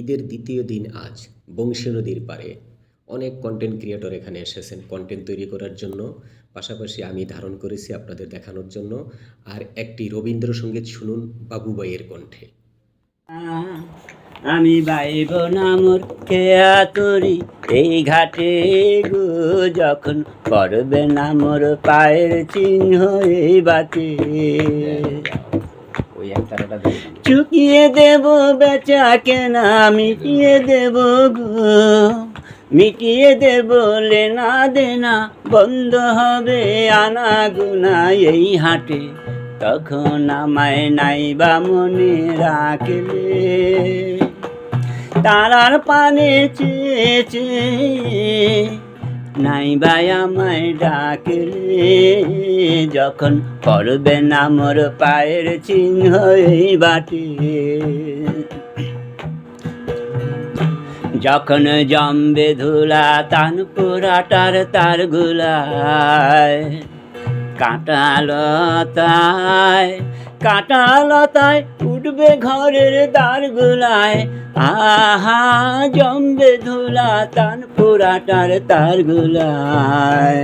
ঈদের দ্বিতীয় দিন আজ বংশী নদীর পারে অনেক কন্টেন্ট ক্রিয়েটর এখানে এসেছেন কন্টেন্ট তৈরি করার জন্য। পাশাপাশি আমি ধারণ করেছি আপনাদের দেখানোর জন্য। আর একটি রবীন্দ্রসঙ্গীত শুনুন বাবুবাইয়ের কণ্ঠে। আমি বাইব নামর খেয়া তরি এই ঘাটে গো যখন পড়বে নামর পায়ের চিহ্ন এই বাটে। চুকিয়ে দেব বেচা কেনা মিটিয়ে দেব গো। মিটিয়ে দেব লেনা দেনা, বন্ধ হবে আনা গুনা এই হাটে। তখন আমায় নাইবা মনে রাখলে। তারার পানে চেয়েছে নাইবা আমায় ডাকলে যখন পড়বে না মোর পায়ের চিহ্ন বাটে। যখন জম্বে ধুলা তান পোড়াটার তার গুলায় কাঁটালতায় কাঁটালতায় উঠবে ঘরের দ্বার গুলায় আহা, জম্বে ধুলা তান পোড়াটার তার গুলায়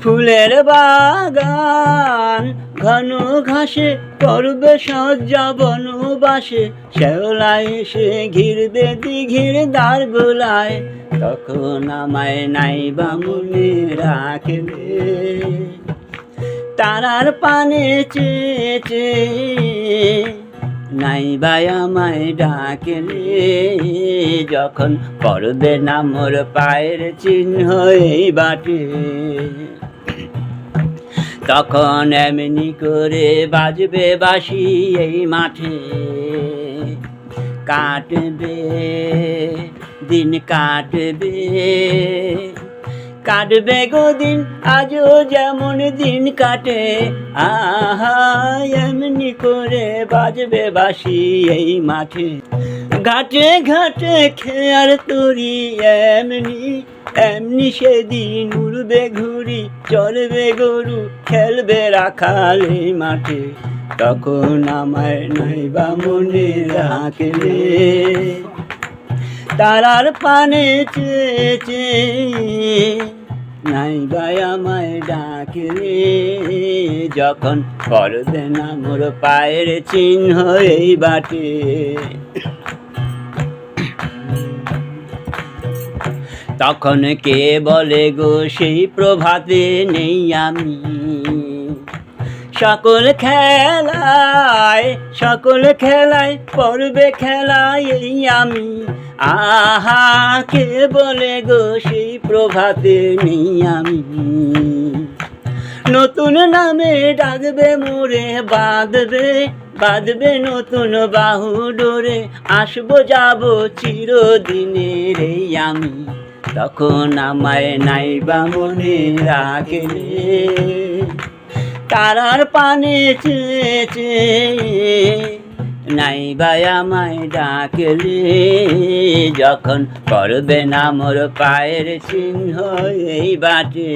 ফুলের বাগান ঘন ঘাসে করবে সজ্জা বনবাসে। শেওলা এসে ঘিরবে দিঘির দ্বার গুলায় তখন আমায় নাইবা মনে রাখবে। তারার পানে চেয়েছে নাইবা আমায় ডাকলে, যখন পড়বে না মোর পায়ের চিহ্ন এই বাটে। তখন এমনি করে বাজবে বাসি এই মাঠে। কাটবে, দিন কাটবে কাটবে গো দিন আজও যেমন দিন কাটে। আহা, এমনি করে বাজবে বাসি এই মাঠে। ঘাটে ঘাটে খেয়ার তরি, এমনি এমনি সেদিন উড়বে ঘুরি চলবে গরু, খেলবে রাখালে মাঠে। তখন আমায় নাইবা মনে রাখলে তারার পানে চেয়েছে নাইবা আমায় ডাকলে, যখন করবে না মোর পায়ের চিহ্ন এই বাটে। তখন কে বলে গো সেই প্রভাতে নেই আমি? সকল খেলায় সকল খেলায় পড়বে খেলায় এই আমি। আহা, কে বলে গো সেই প্রভাতে নেই আমি নতুন নামে ডাকবে মোরে, বাঁধবে বাঁধবে নতুন বাহু ডোরে। আসব, যাব চিরদিনের এই আমি। তখন আমায় নাইবা মনে রাখলে তারার পানে চেয়েছে নাই ভাই আমায় ডাকলে যখন করবে না মোর পায়ের চিহ্ন এই বাটে।